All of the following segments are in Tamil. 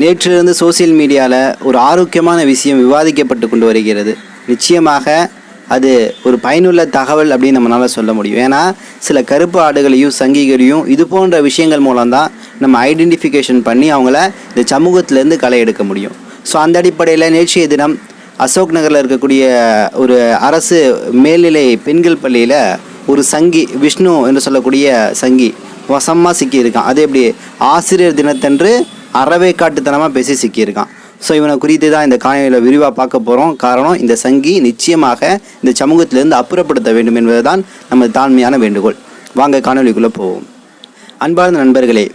நேற்றிலிருந்து சோசியல் மீடியாவில் ஒரு ஆரோக்கியமான விஷயம் விவாதிக்கப்பட்டு கொண்டு வருகிறது. நிச்சயமாக அது ஒரு பயனுள்ள தகவல் அப்படின்னு நம்மளால் சொல்ல முடியும். ஏன்னா சில கருப்பு ஆடுகளையும் சங்கிகளையும் இது போன்ற விஷயங்கள் மூலம்தான் நம்ம ஐடென்டிஃபிகேஷன் பண்ணி அவங்கள இந்த சமூகத்திலேருந்து களை எடுக்க முடியும். ஸோ அந்த அடிப்படையில் நேற்றைய தினம் அசோக் நகரில் இருக்கக்கூடிய ஒரு அரசு மேல்நிலை பெண்கள் பள்ளியில் ஒரு சங்கி விஷ்ணு என்று சொல்லக்கூடிய சங்கி வசமாக சிக்கியிருக்கான். அது எப்படி? ஆசிரியர் தினத்தன்று அறவே காட்டுத்தனமாக பேசி சிக்கியிருக்கான். ஸோ இவனை குறித்து தான் இந்த காணொலியில் விரிவாக பார்க்க போகிறோம் காரணம் இந்த சங்கி நிச்சயமாக இந்த சமூகத்திலிருந்து அப்புறப்படுத்த வேண்டும் என்பதுதான் நமது தாழ்மையான வேண்டுகோள். வாங்க காணொலிக்குள்ளே போவோம். அன்பார்ந்த நண்பர்களே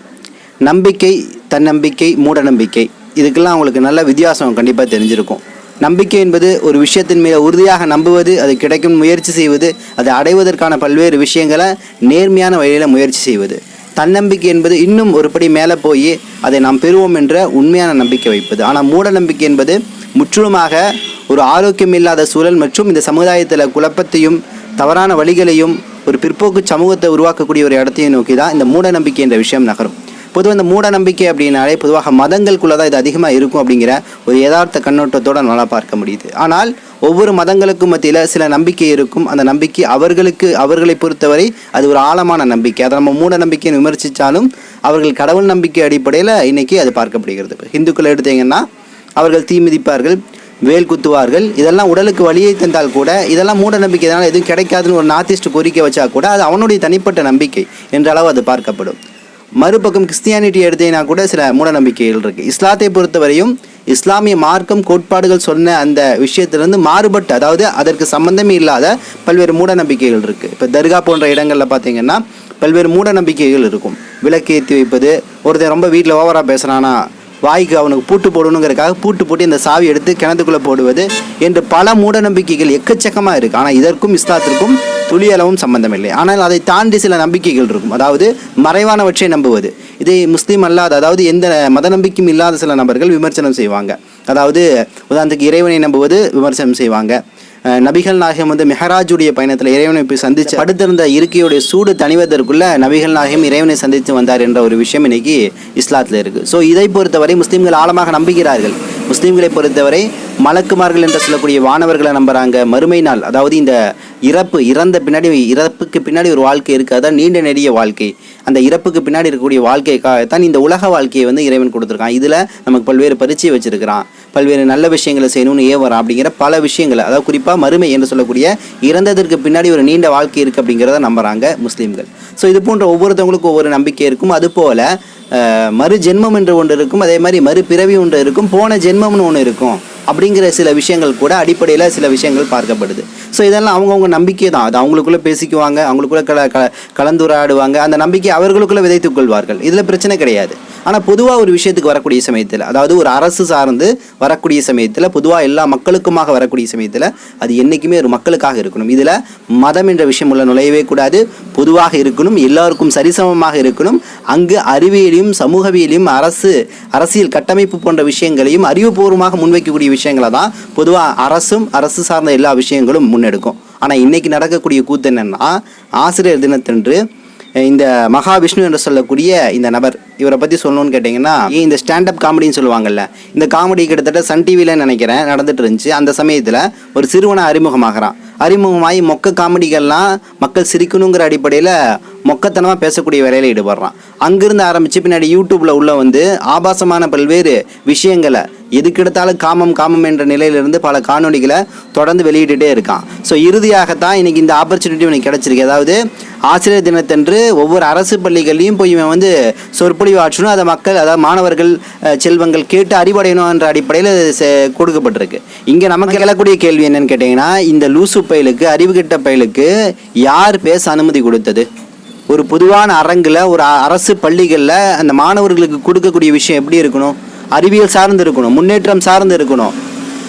நம்பிக்கை தன்னம்பிக்கை மூட நம்பிக்கை இதுக்கெல்லாம் அவங்களுக்கு நல்ல வித்தியாசம் கண்டிப்பாக தெரிஞ்சிருக்கும். நம்பிக்கை என்பது ஒரு விஷயத்தின் மீது உறுதியாக நம்புவது அது கிடைக்கும் முயற்சி செய்வது அதை அடைவதற்கான பல்வேறு விஷயங்களை நேர்மையான வழியில் முயற்சி செய்வது. தன்னம்பிக்கை என்பது இன்னும் ஒரு படி மேலே போய் அதை நாம் பெறுவோம் என்ற உண்மையான நம்பிக்கை வைப்பது. ஆனால் மூட நம்பிக்கை என்பது முற்றிலுமாக ஒரு ஆரோக்கியம் இல்லாத சூழல் மற்றும் இந்த சமுதாயத்தில் குழப்பத்தையும் தவறான வழிகளையும் ஒரு பிற்போக்கு சமூகத்தை உருவாக்கக்கூடிய ஒரு இடத்தையும் நோக்கி தான் இந்த மூட நம்பிக்கை என்ற விஷயம் நகரும். பொதுவாக இந்த மூட நம்பிக்கை அப்படின்னாலே பொதுவாக மதங்களுக்குள்ளே தான் இது அதிகமாக இருக்கும் அப்படிங்கிற ஒரு யதார்த்த கண்ணோட்டத்தோடு நல்லா பார்க்க முடியுது. ஆனால் ஒவ்வொரு மதங்களுக்கும் மத்தியில் சில நம்பிக்கை இருக்கும். அந்த நம்பிக்கை அவர்களுக்கு அவர்களை பொறுத்தவரை அது ஒரு ஆழமான நம்பிக்கை. அதை நம்ம மூட நம்பிக்கையை விமர்சித்தாலும் அவர்கள் கடவுள் நம்பிக்கை அடிப்படையில் இன்றைக்கி அது பார்க்கப்படுகிறது. இப்போ இந்துக்களை எடுத்தீங்கன்னா அவர்கள் தீ மிதிப்பார்கள் வேல் குத்துவார்கள். இதெல்லாம் உடலுக்கு வழியை தந்தால் கூட இதெல்லாம் மூட நம்பிக்கை இதனால் எதுவும் கிடைக்காதுன்னு ஒரு நார்த்திஸ்ட் கோரிக்கை வச்சா கூட அது அவனுடைய தனிப்பட்ட நம்பிக்கை என்ற அளவு அது பார்க்கப்படும். மறுபக்கம் கிறிஸ்டியானிட்டி எடுத்தீங்கன்னா கூட சில மூட நம்பிக்கைகள் இருக்குது இஸ்லாத்தை பொறுத்தவரையும் இஸ்லாமிய மார்க்கம் கோட்பாடுகள் சொன்ன அந்த விஷயத்திலிருந்து மாறுபட்டு அதாவது அதற்கு சம்பந்தமே இல்லாத பல்வேறு மூட நம்பிக்கைகள் இருக்குது இப்போ தர்கா போன்ற இடங்களில் பார்த்தீங்கன்னா பல்வேறு மூட நம்பிக்கைகள் இருக்கும். விளக்கேற்றி வைப்பது ஒருத்தர் ரொம்ப வீட்டில் ஓவராக பேசுகிறானா வாய்க்கு அவனுக்கு பூட்டு போடணுங்கிறதுக்காக பூட்டு போட்டு இந்த சாவி எடுத்து கிணத்துக்குள்ளே போடுவது என்று பல மூட நம்பிக்கைகள் எக்கச்சக்கமாக இருக்குது ஆனால் இதற்கும் இஸ்லாத்திற்கும் துளியளவும் சம்பந்தமில்லை. ஆனால் அதை தாண்டி சில நம்பிக்கைகள் இருக்கும். அதாவது மறைவானவற்றை நம்புவது. இதை முஸ்லீம் அல்லாத அதாவது எந்த மத நம்பிக்கையும் இல்லாத சில நபர்கள் விமர்சனம் செய்வாங்க. அதாவது உதாரணத்துக்கு இறைவனை நம்புவது விமர்சனம் செய்வாங்க. நபிகள் நாயகம் வந்து மெஹராஜுடைய பயணத்தில் இறைவனை போய் சந்திச்சு படுத்திருந்த இருக்கையுடைய சூடு தணிவதற்குள்ள நபிகள் நாயகம் இறைவனை சந்தித்து வந்தார் என்ற ஒரு விஷயம் இன்னைக்கு இஸ்லாத்தில் இருக்கு. ஸோ இதை பொறுத்தவரை முஸ்லீம்கள் ஆழமாக நம்புகிறார்கள். முஸ்லீம்களை பொறுத்தவரை மலக்குமார்கள் என்று சொல்லக்கூடிய வானவர்களை நம்புகிறாங்க மறுமை நாள் அதாவது இந்த இறப்பு இறந்த பின்னாடி இறப்புக்கு பின்னாடி ஒரு வாழ்க்கை இருக்கு. அதான் நீண்ட நெடிய வாழ்க்கை. அந்த இறப்புக்கு பின்னாடி இருக்கக்கூடிய வாழ்க்கைக்காகத்தான் இந்த உலக வாழ்க்கையை வந்து இறைவன் கொடுத்துருக்கான். இதில் நமக்கு பல்வேறு பரீட்சை வச்சுருக்கிறான். பல்வேறு நல்ல விஷயங்களை செய்யணும்னு ஏவறான் அப்படிங்கிற பல விஷயங்களை அதாவது குறிப்பாக மறுமை என்று சொல்லக்கூடிய இறந்ததற்கு பின்னாடி ஒரு நீண்ட வாழ்க்கை இருக்குது அப்படிங்கிறத நம்புறாங்க முஸ்லீம்கள். ஸோ இது போன்ற ஒவ்வொருத்தவங்களுக்கும் ஒவ்வொரு நம்பிக்கை இருக்கும். அதுபோல் மறு ஜென்மம் என்று ஒன்று இருக்கும் அதே மாதிரி மறு பிறவி ஒன்று இருக்கும் போன ஜென்மம்னு ஒன்று இருக்கும் அப்படிங்கிற சில விஷயங்கள் கூட அடிப்படையில் சில விஷயங்கள் பார்க்கப்படுது. ஸோ இதெல்லாம் அவங்கவுங்க நம்பிக்கை தான். அது அவங்களுக்குள்ளே பேசிக்குவாங்க அவங்களுக்குள்ளே கல க கலந்துரையாடுவாங்க அந்த நம்பிக்கை அவர்களுக்குள்ளே விதைத்துக் கொள்வார்கள். இதில் பிரச்சனை கிடையாது. ஆனால் பொதுவாக ஒரு விஷயத்துக்கு வரக்கூடிய சமயத்தில் அதாவது ஒரு அரசு சார்ந்து வரக்கூடிய சமயத்தில் பொதுவாக எல்லா மக்களுக்குமாக வரக்கூடிய சமயத்தில் அது என்றைக்குமே ஒரு மக்களுக்காக இருக்கணும். இதில் மதம் என்ற விஷயம் உள்ள நுழையவே கூடாது. பொதுவாக இருக்கணும் எல்லாருக்கும் சரிசமமாக இருக்கணும். அங்கு அரசியலையும் சமூகவியலையும் அரசு அரசியல் கட்டமைப்பு போன்ற விஷயங்களையும் அறிவுபூர்வமாக முன்வைக்கக்கூடிய விஷயங்களை தான் பொதுவாக அரசும் அரசு சார்ந்த எல்லா விஷயங்களும் முன்னெடுக்கும். ஆனால் இன்னைக்கு நடக்கக்கூடிய கூத்து என்னென்னா ஆசிரியர் தினத்தன்று இந்த மகாவிஷ்ணு என்று சொல்லக்கூடிய இந்த நபர் இவரை பற்றி சொல்லணும்னு கேட்டிங்கன்னா ஏன் இந்த ஸ்டாண்டப் காமெடின்னு சொல்லுவாங்கல்ல இந்த காமெடி கிட்டத்தட்ட சன் டிவியில் நினைக்கிறேன் நடந்துட்டு இருந்துச்சு. அந்த சமயத்தில் ஒரு சிறுவனை அறிமுகமாகிறான். அறிமுகமாகி மொக்க காமெடிகள்லாம் மக்கள் சிரிக்கணுங்கிற அடிப்படையில் மொக்கத்தனமாக பேசக்கூடிய வேலையில் ஈடுபடுறான். அங்கிருந்து ஆரம்பித்து பின்னாடி யூடியூப்பில் உள்ள வந்து ஆபாசமான பல்வேறு விஷயங்களை எதுக்கெடுத்தாலும் காமம் காமம் என்ற நிலையிலிருந்து பல காணொளிகளை தொடர்ந்து வெளியிட்டுட்டே இருக்கான். ஸோ இறுதியாகத்தான் இன்னைக்கு இந்த ஆப்பர்ச்சுனிட்டி இவனுக்கு கிடைச்சிருக்கு. அதாவது ஆசிரியர் தினத்தன்று ஒவ்வொரு அரசு பள்ளிகள்லையும் போய் இவன் வந்து சொற்பொழிவு ஆற்றணும். அதை மக்கள் அதாவது மாணவர்கள் செல்வங்கள் கேட்டு அறிவடையணும் என்ற அடிப்படையில் கொடுக்கப்பட்டிருக்கு. இங்கே நமக்கு எழக்கூடிய கேள்வி என்னன்னு கேட்டிங்கன்னா இந்த லூசு பயலுக்கு அறிவு கெட்ட பயலுக்கு யார் பேச அனுமதி கொடுத்தது? ஒரு பொதுவான அரங்கில் ஒரு அ- அரசு பள்ளிகளில் அந்த மாணவர்களுக்கு கொடுக்கக்கூடிய விஷயம் எப்படி இருக்கணும்? அறிவியல் சார்ந்து இருக்கணும் முன்னேற்றம் சார்ந்து இருக்கணும்.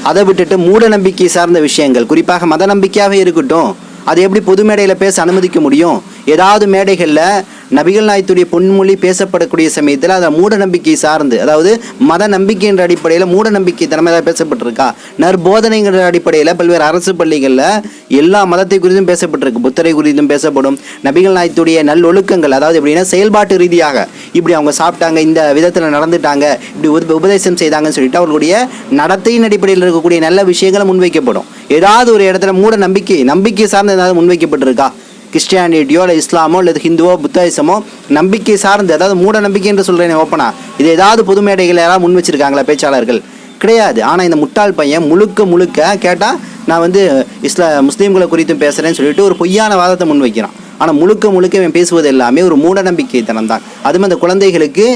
அதை விட்டுட்டு மூட நம்பிக்கை சார்ந்த விஷயங்கள் குறிப்பாக மத நம்பிக்கையாகவே இருக்கட்டும். அதை எப்படி பொது மேடையில் பேச அனுமதிக்க முடியும்? ஏதாவது மேடைகளில் நபிகள் நாயத்துடைய பொன்மொழி பேசப்படக்கூடிய சமயத்தில் அதை மூட நம்பிக்கை சார்ந்து அதாவது மத நம்பிக்கை என்ற அடிப்படையில் மூட நம்பிக்கை தனமே ஏதாவது பேசப்பட்டிருக்கா. நற்போதனைங்கிற அடிப்படையில் பல்வேறு அரசு பள்ளிகளில் எல்லா மதத்தை குறித்தும் பேசப்பட்டிருக்கு. புத்தரை குறித்தும் பேசப்படும். நபிகள் நாயத்துடைய நல்லொழுக்கங்கள் அதாவது எப்படின்னா செயல்பாட்டு ரீதியாக இப்படி அவங்க சாப்பிட்டாங்க இந்த விதத்தில் நடந்துட்டாங்க இப்படி உப- உபதேசம் செய்தாங்கன்னு சொல்லிட்டு அவர்களுடைய நடத்தையின் அடிப்படையில் இருக்கக்கூடிய நல்ல விஷயங்களை முன்வைக்கப்படும். ஏதாவது ஒரு இடத்துல மூட நம்பிக்கை நம்பிக்கை சார்ந்து ஏதாவது முன்வைக்கப்பட்டிருக்கா? கிறிஸ்டியானிட்டியோ இல்லை இஸ்லாமோ இல்லை ஹிந்துவோ புத்தாயிசமோ நம்பிக்கை சார்ந்து அதாவது மூட நம்பிக்கை என்று சொல்கிறேன் ஓப்பனா இது ஏதாவது பொது மேடைகள் யாராவது முன் வச்சிருக்காங்களா பேச்சாளர்கள்? கிடையாது. ஆனால் இந்த முட்டாள் பையன் முழுக்க முழுக்க கேட்டால் நான் வந்து இஸ்லா முஸ்லீம்களை குறித்தும் பேசுகிறேன்னு சொல்லிட்டு ஒரு பொய்யான வாதத்தை முன் வைக்கிறான். ஆனால் முழுக்க முழுக்க இவன் பேசுவது எல்லாமே ஒரு மூட நம்பிக்கை தனம் தான் அதுவும் அந்த குழந்தைகளுக்கு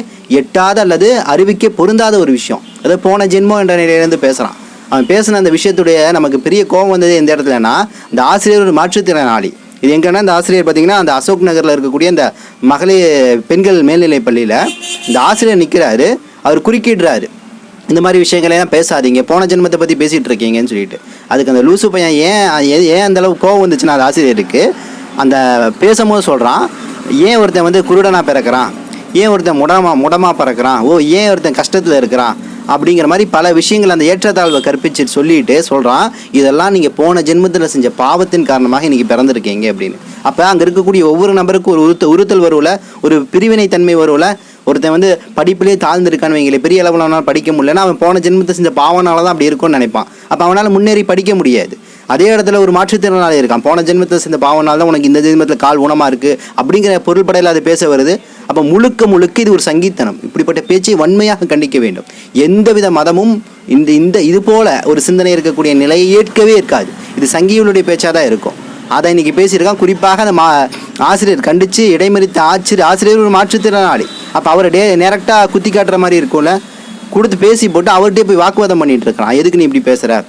எட்டாத அல்லது அறிவிக்க பொருந்தாத ஒரு விஷயம். அது போன ஜென்மம் என்ற நிலையிலேருந்து பேசுகிறான் அவன் பேசின அந்த விஷயத்துடைய நமக்கு பெரிய கோபம் வந்தது எந்த இடத்துலனா இந்த ஆசிரியர் ஒரு மாற்றுத்திறனாளி. இது எங்கன்னா இந்த ஆசிரியர் பார்த்தீங்கன்னா அந்த அசோக் நகரில் இருக்கக்கூடிய அந்த மகளிர் பெண்கள் மேல்நிலை பள்ளியில் இந்த ஆசிரியர் நிற்கிறாரு அவர் குறுக்கிடுறாரு. இந்த மாதிரி விஷயங்களெல்லாம் பேசாதீங்க. போன ஜென்மத்தை பற்றி பேசிகிட்டு இருக்கீங்கன்னு சொல்லிட்டு. அதுக்கு அந்த லூசு பையன் ஏன் ஏன் ஏன் கோவம் வந்துச்சுன்னா அது ஆசிரியருக்கு? அந்த பேசும்போது சொல்கிறான் ஏன் ஒருத்தன் வந்து குருடனாக பிறக்கிறான்? ஏன் ஒருத்தன் முடமா முடமா பறக்கிறான்? ஓ ஏன் ஒருத்தன் கஷ்டத்தில் இருக்கிறான்? அப்படிங்கிற மாதிரி பல விஷயங்கள் அந்த ஏற்றத்தாழ்வை கற்பிச்சு சொல்லிட்டு சொல்கிறான் இதெல்லாம் நீங்கள் போன ஜென்மத்தில் செஞ்ச பாவத்தின் காரணமாக இன்றைக்கி பிறந்திருக்கீங்க அப்படின்னு. அப்போ அங்கே இருக்கக்கூடிய ஒவ்வொரு நபருக்கும் ஒரு உறுத்த உறுத்தல் வருவல ஒரு பிரிவினை தன்மை வருவல ஒருத்தன் வந்து படிப்பிலே தாழ்ந்திருக்கான்னு வைங்களே பெரிய அளவில் அவனால் படிக்க முடியலன்னா அவன் போன ஜென்மத்தை செஞ்ச பாவனால தான் அப்படி இருக்கும்னு நினைப்பான். அப்போ அவனால் முன்னேறி படிக்க முடியாது. அதே இடத்துல ஒரு மாற்றுத்திறனாளி இருக்கான். போன ஜென்மத்தில் செஞ்ச பாவனால் தான் உனக்கு இந்த ஜென்மத்தில் கால் ஊனமாக இருக்குது அப்படிங்கிற பொருள்படையில் அது பேச வருது. அப்போ முழுக்க முழுக்க இது ஒரு சங்கீத்தனம் இப்படிப்பட்ட பேச்சை வன்மையாக கண்டிக்க வேண்டும். எந்தவித மதமும் இந்த இந்த இது போல ஒரு சிந்தனை இருக்கக்கூடிய நிலையை ஏற்கவே இருக்காது. இது சங்கிகளுடைய பேச்சாக தான் இருக்கும். அதை இன்னைக்கு பேசியிருக்கான். குறிப்பாக அந்த மா ஆசிரியர் கண்டித்து இடைமறித்த ஆசிரியர் ஆசிரியர் ஒரு மாற்றுத்திறனாளி. அப்போ அவரை டே டேரெக்டாக குத்தி காட்டுற மாதிரி இருக்கும்ல. கொடுத்து பேசி போட்டு அவர்கிட்டே போய் வாக்குவாதம் பண்ணிகிட்டு இருக்கிறான் எதுக்கு நீ இப்படி பேசுகிற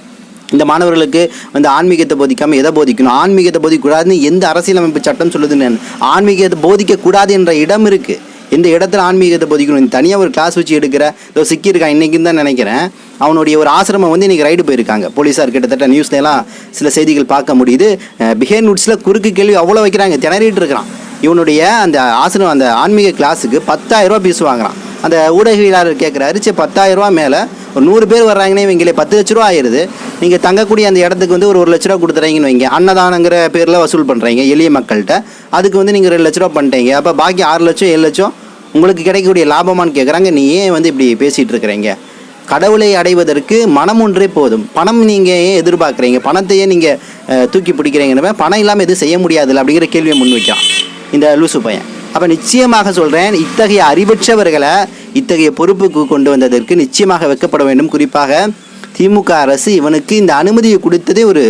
இந்த மாணவர்களுக்கு வந்து ஆன்மீகத்தை போதிக்காமல் எதை போதிக்கணும்? ஆன்மீகத்தை போதிக்கக்கூடாதுன்னு எந்த அரசியலமைப்பு சட்டம் சொல்லுதுன்னு ஆன்மீகத்தை போதிக்கக்கூடாது என்ற இடம் இருக்குது எந்த இடத்துல ஆன்மீகத்தை போதிக்கணும்? தனியாக ஒரு கிளாஸ் வச்சு எடுக்கிற இதோ சிக்கியிருக்கான் இன்றைக்குன்னு தான் நினைக்கிறேன். அவனுடைய ஒரு ஆசிரமம் வந்து இன்றைக்கி ரைடு போயிருக்காங்க. போலீஸார் கிட்டத்தட்ட நியூஸ்ல எல்லாம் சில செய்திகள் பார்க்க முடியுது. பிஹேன் நூட்ஸில் குறுக்கு கேள்வி அவ்வளோ வைக்கிறாங்க. திணறிட்டு இருக்கிறான். இவனுடைய அந்த ஆசிரம் அந்த ஆன்மீக கிளாஸுக்கு பத்தாயிரம் ரூபா ஃபீஸ் வாங்குறான். அந்த ஊடகவியலாளர் கேட்குறாரு சரி பத்தாயிரம் ரூபா மேலே ஒரு நூறு பேர் வர்றாங்கன்னே இவங்களே பத்து லட்ச ரூபா ஆயிடுது நீங்கள் தங்கக்கூடிய அந்த இடத்துக்கு வந்து ஒரு ஒரு லட்ச ரூபா கொடுத்துறீங்கன்னு வைங்க. அன்னதானங்கிற பேரில் வசூல் பண்ணுறீங்க எளிய மக்கள்கிட்ட. அதுக்கு வந்து நீங்கள் ரெண்டு லட்ச ரூபா பண்ணிட்டீங்க. அப்போ பாக்கி ஆறு லட்சம் ஏழு லட்சம் உங்களுக்கு கிடைக்கக்கூடிய லாபமான்னு கேட்குறாங்க நீ ஏன் வந்து இப்படி பேசிகிட்டு இருக்கிறீங்க கடவுளை அடைவதற்கு மனம் ஒன்றே போதும். பணம் நீங்கள் ஏன் எதிர்பார்க்குறீங்க? பணத்தையே நீங்கள் தூக்கி பிடிக்கிறீங்கன்னு பணம் இல்லாமல் எதுவும் செய்ய முடியாதுல்ல அப்படிங்கிற கேள்வியை முன்வைக்கிறான் இந்த லூசு பையன். அப்போ நிச்சயமாக சொல்கிறேன் இத்தகைய அறிவற்றவர்களை இத்தகைய பொறுப்புக்கு கொண்டு வந்ததற்கு நிச்சயமாக வைக்கப்பட வேண்டும். குறிப்பாக திமுக அரசு இவனுக்கு இந்த அனுமதியை கொடுத்ததே ஒரு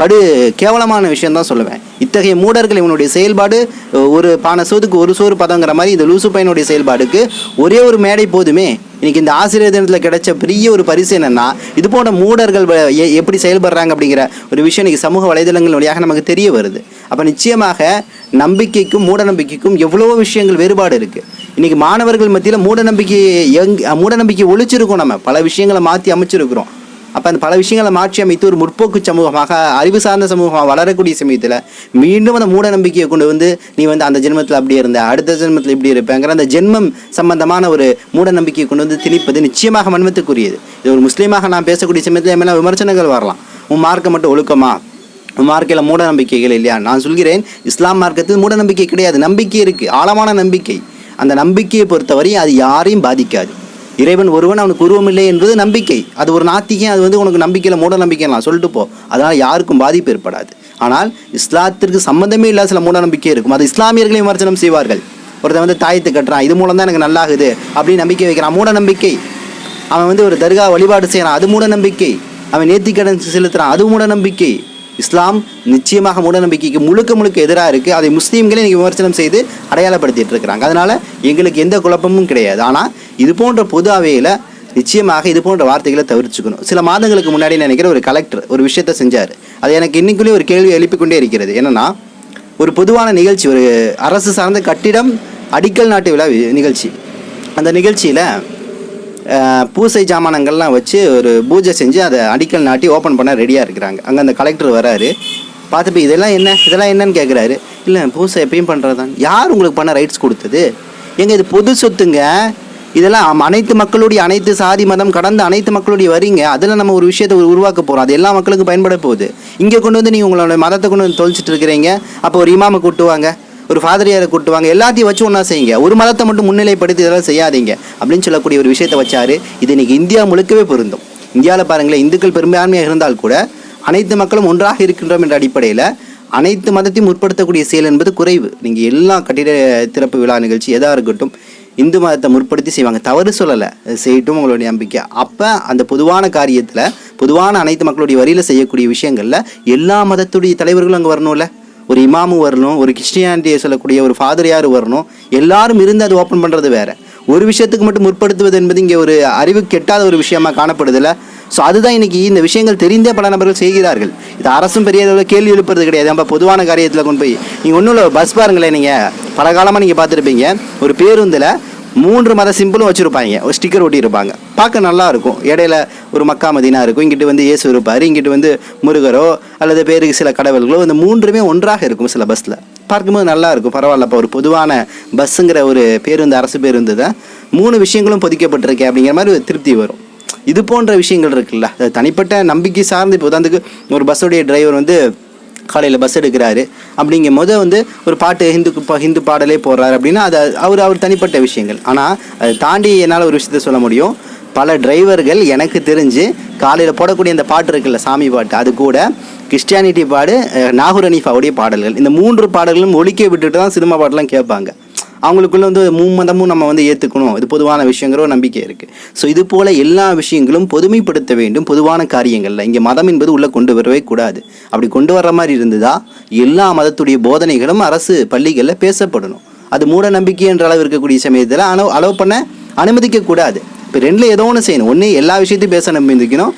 படு கேவலமான விஷயம் தான் சொல்லுவேன். இத்தகைய மூடர்கள் இவனுடைய செயல்பாடு ஒரு பானை சோதுக்கு ஒரு சோறு பதங்கிற மாதிரி இந்த லூசு பையனுடைய செயல்பாடுக்கு ஒரே ஒரு மேடை போதுமே. இன்றைக்கி இந்த ஆசிரியர் தினத்தில் கிடைச்ச பெரிய ஒரு பரிசு என்னென்னா இது போன்ற மூடர்கள் வ- எ- எப்படி செயல்படுறாங்க அப்படிங்கிற ஒரு விஷயம் இன்றைக்கி சமூக வலைதளங்கள் வழியாக நமக்கு தெரிய வருது. அப்போ நிச்சயமாக நம்பிக்கைக்கும் மூட நம்பிக்கைக்கும் எவ்வளவோ விஷயங்கள் வேறுபாடு இருக்குது இன்றைக்கி மாணவர்கள் மத்தியில் மூட நம்பிக்கை எங் மூட நம்பிக்கை ஒழிச்சிருக்கோம் நம்ம. பல விஷயங்களை மாற்றி அமைச்சிருக்கிறோம். அப்போ அந்த பல விஷயங்களை மாற்றி அமைத்து ஒரு முற்போக்கு சமூகமாக அறிவு சார்ந்த சமூகமாக வளரக்கூடிய சமயத்தில் மீண்டும் அந்த மூட நம்பிக்கையை கொண்டு வந்து நீ வந்து அந்த ஜென்மத்தில் அப்படி இருந்த அடுத்த ஜென்மத்தில் இப்படி இருப்பேங்கிற அந்த ஜென்மம் சம்பந்தமான ஒரு மூட நம்பிக்கையை கொண்டு வந்து திணிப்பது நிச்சயமாக மன்மத்துக்குரியது. இது ஒரு முஸ்லீமாக நான் பேசக்கூடிய சமயத்தில் என் மேலே விமர்சனங்கள் வரலாம். உன் மார்க்கம் மட்டும் ஒழுக்கமா? உன் மார்க்கையில் மூட நம்பிக்கைகள் இல்லையா? நான் சொல்கிறேன் இஸ்லாம் மார்க்கத்தில் மூட நம்பிக்கை கிடையாது. நம்பிக்கை இருக்குது ஆழமான நம்பிக்கை. அந்த நம்பிக்கையை பொறுத்தவரை அது யாரையும் பாதிக்காது. இறைவன் ஒருவன் அவனுக்கு உருவமில்லை என்பது நம்பிக்கை. அது ஒரு நாத்திகம் அது வந்து உனக்கு நம்பிக்கையில் மூட நம்பிக்கைலாம் சொல்லிட்டு போ. அதனால் யாருக்கும் பாதிப்பு ஏற்படாது. ஆனால் இஸ்லாத்திற்கு சம்மந்தமே இல்லாத சில மூட நம்பிக்கை இருக்கும். அது இஸ்லாமியர்களையும் விமர்சனம் செய்வார்கள். ஒருத்தன் வந்து தாயத்தை கட்டுறான் இது மூலம் தான் எனக்கு நல்லாகுது அப்படின்னு நம்பிக்கை வைக்கிறான். மூட நம்பிக்கை. அவன் வந்து ஒரு தர்கா வழிபாடு செய்கிறான் அது மூட நம்பிக்கை. அவன் நேர்த்திக்கடன் செலுத்துறான் அது மூட நம்பிக்கை. இஸ்லாம் நிச்சயமாக மூட நம்பிக்கைக்கு முழுக்க முழுக்க எதிராக இருக்குது அதை முஸ்லீம்களே இன்னைக்கு விமர்சனம் செய்து அடையாளப்படுத்திட்டு இருக்கிறாங்க. அதனால் எங்களுக்கு எந்த குழப்பமும் கிடையாது. ஆனால் இது போன்ற பொது அவையில் நிச்சயமாக இது போன்ற வார்த்தைகளை தவிர்த்துக்கணும். சில மாதங்களுக்கு முன்னாடி நினைக்கிற ஒரு கலெக்டர் ஒரு விஷயத்தை செஞ்சார். அது எனக்கு இன்னைக்குள்ளே ஒரு கேள்வி எழுப்பிக் கொண்டே இருக்கிறது. என்னென்னா ஒரு பொதுவான நிகழ்ச்சி ஒரு அரசு சார்ந்த கட்டிடம் அடிக்கல் நாட்டு விழா வி- நிகழ்ச்சி. அந்த நிகழ்ச்சியில் பூசை ஜாமானங்கள்லாம் வச்சு ஒரு பூஜை செஞ்சு அதை அடிக்கல் நாட்டி ஓப்பன் பண்ண ரெடியாக இருக்கிறாங்க. அங்கே அந்த கலெக்டர் வராரு. பார்த்துட்டு இதெல்லாம் என்ன? இதெல்லாம் என்னன்னு கேட்குறாரு இல்லை பூசை எப்பயும் பண்ணுறதான் யார் உங்களுக்கு பண்ண ரைட்ஸ் கொடுத்தது? எங்கள் இது பொது சொத்துங்க. இதெல்லாம் அனைத்து மக்களுடைய அனைத்து சாதி மதம் கடந்த அனைத்து மக்களுடைய வரிங்க. அதில் நம்ம ஒரு விஷயத்தை உருவாக்க போகிறோம் அது எல்லா மக்களுக்கும் பயன்பட போகுது. இங்கே கொண்டு வந்து நீங்கள் உங்களோட மதத்தை கொண்டு வந்து தொலைச்சிட்டு இருக்கிறீங்க. அப்போ ஒரு இமாமை கூட்டுவாங்க ஒரு ஃபாதரியாரை கூட்டுவாங்க. எல்லாத்தையும் வச்சு ஒன்றா செய்யுங்க. ஒரு மதத்தை மட்டும் முன்னிலைப்படுத்தி இதெல்லாம் செய்யாதீங்க. அப்படின்னு சொல்லக்கூடிய ஒரு விஷயத்தை வச்சாரு. இது இன்னைக்கு இந்தியா முழுக்கவே பொருந்தும். இந்தியாவில் பாருங்களேன் இந்துக்கள் பெரும்பான்மையாக இருந்தால் கூட அனைத்து மக்களும் ஒன்றாக இருக்கின்றோம் என்ற அடிப்படையில் அனைத்து மதத்தையும் முற்படுத்தக்கூடிய செயல் என்பது குறைவு. நீங்கள் எல்லா கட்டிட திறப்பு விழா நிகழ்ச்சி எதாக இருக்கட்டும் இந்து மதத்தை முற்படுத்தி செய்வாங்க. தவறு சொல்லலை. செய்யட்டும் உங்களுடைய நம்பிக்கை. அப்போ அந்த பொதுவான காரியத்தில் பொதுவான அனைத்து மக்களுடைய வரியில் செய்யக்கூடிய விஷயங்களில் எல்லா மதத்துடைய தலைவர்களும் அங்கே வரணும்ல. ஒரு இமாமு வரணும் ஒரு கிறிஸ்டியானிட்டியை சொல்லக்கூடிய ஒரு ஃபாதர் யார் வரணும் எல்லாரும் இருந்து அது ஓப்பன் பண்ணுறது வேறு. ஒரு விஷயத்துக்கு மட்டும் முற்படுத்துவது என்பது இங்கே ஒரு அறிவு கெட்டாத ஒரு விஷயமா காணப்படுதில்ல. ஸோ அதுதான் இன்னைக்கு இந்த விஷயங்கள் தெரிந்தே பல நபர்கள் செய்கிறார்கள். இது அரசும் பெரிய அளவில் கேள்வி எழுப்புறது கிடையாது. நம்ம பொதுவான காரியத்தில் கொண்டு போய் நீங்கள் ஒன்றும் இல்லை பஸ் பாருங்களேன் நீங்கள் பல காலமாக நீங்கள் பார்த்துருப்பீங்க. ஒரு பேருந்தில் மூன்று மத சிம்பிளும் வச்சுருப்பாங்க. ஒரு ஸ்டிக்கர் ஒட்டியிருப்பாங்க. பார்க்க நல்லா இருக்கும். இடையில ஒரு மக்கா மதினா இருக்கும். இங்கிட்டு வந்து இயேசு இருப்பார். இங்கிட்டு வந்து முருகரோ அல்லது பேருக்கு சில கடவுள்களோ இந்த மூன்றுமே ஒன்றாக இருக்கும் சில பஸ்ஸில் பார்க்கும்போது நல்லா இருக்கும் பரவாயில்ல. இப்போ ஒரு பொதுவான பஸ்ஸுங்கிற ஒரு பேருந்து அரசு பேருந்து தான். மூணு விஷயங்களும் பொதிக்கப்பட்டிருக்கே அப்படிங்கிற மாதிரி ஒரு திருப்தி வரும். இது போன்ற விஷயங்கள் இருக்குல்ல. தனிப்பட்ட நம்பிக்கை சார்ந்து இப்போ உதாரணத்துக்கு ஒரு பஸ்ஸுடைய டிரைவர் வந்து காலையில் பஸ் எடுக்கிறாரு. அப்படிங்கும் போது வந்து ஒரு பாட்டு ஹிந்து பா- ஹிந்து பாடலே போடுறாரு அப்படின்னா அது அவர் அவர் தனிப்பட்ட விஷயங்கள். ஆனால் அதை தாண்டி என்னால் ஒரு விஷயத்த சொல்ல முடியும். பல டிரைவர்கள் எனக்கு தெரிஞ்சு காலையில் போடக்கூடிய அந்த பாட்டு இருக்குல்ல சாமி பாட்டு அது கூட கிறிஸ்டியானிட்டி பாடு நாகூர் அனீஃபாவுடைய பாடல்கள். இந்த மூன்று பாடல்களும் ஒலிக்க விட்டுட்டு தான் சினிமா பாட்டெலாம் கேட்பாங்க. அவங்களுக்குள்ள வந்து மூமதமும் நம்ம வந்து ஏற்றுக்கணும் இது பொதுவான விஷயங்கிற ஒரு நம்பிக்கை இருக்குது ஸோ இது போல் எல்லா விஷயங்களும் பொதுமைப்படுத்த வேண்டும். பொதுவான காரியங்களில். இங்கே மதம் என்பது உள்ளே கொண்டு வரவே கூடாது. அப்படி கொண்டு வர்ற மாதிரி இருந்ததா? எல்லா மதத்துடைய போதனைகளும் அரசு பள்ளிகளில் பேசப்படணும். அது மூட நம்பிக்கை என்ற அளவு இருக்கக்கூடிய சமயத்தில் அளவு அலோவ் பண்ண அனுமதிக்கக்கூடாது இப்போ ரெண்டில் ஏதோ ஒன்று செய்யணும். ஒன்று எல்லா விஷயத்தையும் பேச நம்பிக்கணும்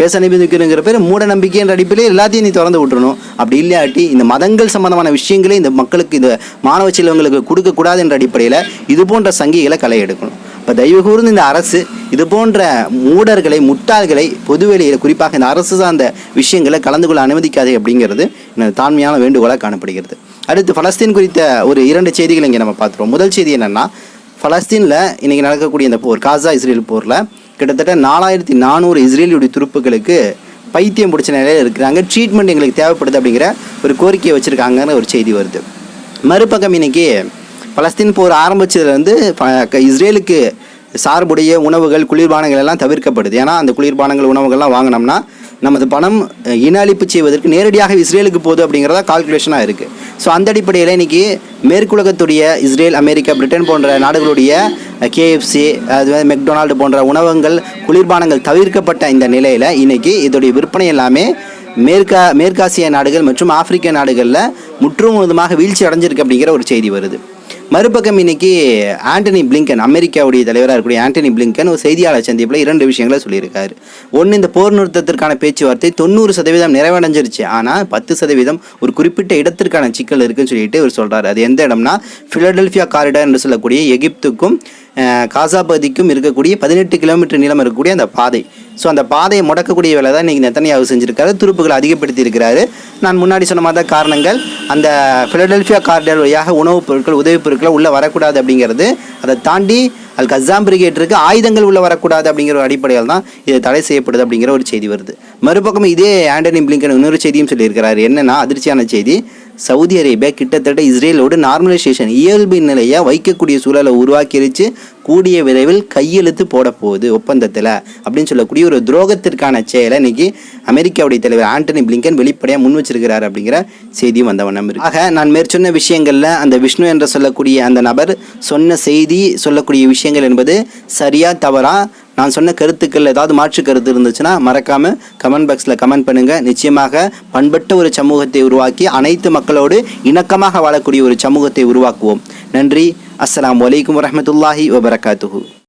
பேச அனுமதிக்கணுங்கிற பேர் மூட நம்பிக்கைன்ற அடிப்படையில் எல்லாத்தையும் நீ திறந்து விட்டுறணும். அப்படி இல்லாட்டி இந்த மதங்கள் சம்பந்தமான விஷயங்களே இந்த மக்களுக்கு இந்த மாணவ செல்வங்களுக்கு கொடுக்கக்கூடாது என்ற அடிப்படையில் இது போன்ற சங்கிகளை களை எடுக்கணும். இப்போ தயவு கூர்ந்து இந்த அரசு இது போன்ற மூடர்களை முட்டாள்களை பொதுவெளியில் குறிப்பாக இந்த அரசு சார்ந்த விஷயங்களை கலந்து கொள்ள அனுமதிக்காது அப்படிங்கிறது எனது வேண்டுகோளாக காணப்படுகிறது. அடுத்து பலஸ்தீன் குறித்த ஒரு இரண்டு செய்திகளை இங்கே நம்ம பார்த்துருவோம். முதல் செய்தி என்னென்னா பலஸ்தீனில் இன்றைக்கி நடக்கக்கூடிய இந்த போர் காசா இஸ்ரேல் போரில் கிட்டத்தட்ட நாலாயிரத்தி நானூறு இஸ்ரேலியுடைய துருப்புகளுக்கு பைத்தியம் பிடிச்ச நிலையில் இருக்கிறாங்க. ட்ரீட்மெண்ட் எங்களுக்கு தேவைப்படுது அப்படிங்கிற ஒரு கோரிக்கையை வச்சுருக்காங்கன்னு ஒரு செய்தி வருது. மறுபக்கம் இன்னைக்கு பலஸ்தீன் போர் ஆரம்பிச்சதுலேருந்து ப- இஸ்ரேலுக்கு சார்புடைய உணவுகள் குளிர்பானங்கள் எல்லாம் தவிர்க்கப்படுது. ஏன்னா அந்த குளிர்பானங்கள் உணவுகள்லாம் வாங்கினோம்னா நமது பணம் இன அழிப்பு செய்வதற்கு நேரடியாக இஸ்ரேலுக்கு போகுது அப்படிங்கிறதா கால்குலேஷனாக இருக்குது ஸோ அந்த அடிப்படையில் இன்னைக்கு மேற்குலகத்துடைய இஸ்ரேல் அமெரிக்கா பிரிட்டன் போன்ற நாடுகளுடைய கேஎஃப்சி அது மாதிரி மெக்டொனால்டு போன்ற உணவகங்கள் குளிர்பானங்கள் தவிர்க்கப்பட்ட இந்த நிலையில் இன்னைக்கு இதோடைய விற்பனை எல்லாமே மேற்கா மேற்காசிய நாடுகள் மற்றும் ஆப்பிரிக்க நாடுகளில் முற்றுமுழுதுமாக வீழ்ச்சி அடைஞ்சிருக்கு அப்படிங்கிற ஒரு செய்தி வருது. மறுபக்கம் இன்னைக்கு ஆண்டனி பிளிங்கன் அமெரிக்காவுடைய தலைவராக இருக்கக்கூடிய ஆண்டனி பிளிங்கன் ஒரு செய்தியாளர் சந்திப்பில் இரண்டு விஷயங்களை சொல்லியிருக்காரு. ஒன்று இந்த போர் நிறுத்தத்திற்கான பேச்சுவார்த்தை தொண்ணூறு சதவீதம் நிறைவடைஞ்சிருச்சு. ஆனால் பத்து சதவீதம் ஒரு குறிப்பிட்ட இடத்திற்கான சிக்கல் இருக்குன்னு சொல்லிட்டு இவர் சொல்கிறார் அது எந்த இடம்னா ஃபிலடெல்ஃபியா காரிடார் என்று சொல்லக்கூடிய எகிப்துக்கும் காசாபதிக்கும் இருக்கக்கூடிய பதினெட்டு கிலோமீட்டர் நீளம் இருக்கக்கூடிய அந்த பாதை. ஸோ அந்த பாதையை முடக்கக்கூடிய வேலை தான் இன்றைக்கி நெத்தனையாக செஞ்சிருக்காரு. துருப்புகளை அதிகப்படுத்தி இருக்கிறாரு நான் முன்னாடி சொன்ன மாதிரி காரணங்கள். அந்த ஃபிலடெல்ஃபியா கார்டர் வழியாக உணவுப் பொருட்கள் உதவிப் பொருட்கள் உள்ளே வரக்கூடாது அப்படிங்கிறது. அதை தாண்டி அல் கசாம் பிரிகேட்டிற்கு ஆயுதங்கள் உள்ள வரக்கூடாது அப்படிங்கிற ஒரு அடிப்படையில் தான் இது தடை செய்யப்படுது அப்படிங்கிற ஒரு செய்தி வருது. மறுபக்கம் இதே ஆண்டனி பிளிங்கன் இன்னொரு செய்தியும் சொல்லியிருக்கிறார். என்னென்னா அதிர்ச்சியான செய்தி. சவுதி அரேபியா கிட்டத்தட்ட இஸ்ரேலோடு நார்மலைசேஷன் இயல்பு நிலையை வைக்கக்கூடிய சூழலை உருவாக்கிருச்சு. கூடிய விரைவில் கையெழுத்து போட போகுது ஒப்பந்தத்தில் அப்படின்னு சொல்லக்கூடிய ஒரு துரோகத்திற்கான செயலை இன்னைக்கு அமெரிக்காவுடைய தலைவர் ஆண்டனி பிளிங்கன் வெளிப்படையாக முன் வச்சிருக்கிறார் அப்படிங்கிற செய்தியும் வந்த வண்ணம் இருக்கு. ஆக நான் மேற்சொன்ன விஷயங்களில் அந்த விஷ்ணு என்று சொல்லக்கூடிய அந்த நபர் சொன்ன செய்தி சொல்லக்கூடிய விஷயங்கள் என்பது சரியா தவறா நான் சொன்ன கருத்துக்கள் ஏதாவது மாற்று கருத்து இருந்துச்சுன்னா மறக்காம கமெண்ட் பாக்ஸில் கமெண்ட் பண்ணுங்க. நிச்சயமாக பண்பட்ட ஒரு சமூகத்தை உருவாக்கி அனைத்து மக்களோடு இணக்கமாக வாழக்கூடிய ஒரு சமூகத்தை உருவாக்குவோம். நன்றி. அஸ்லாம் வலைக்கம் வரமத்துல்லாஹி வபரகாத்துஹூ.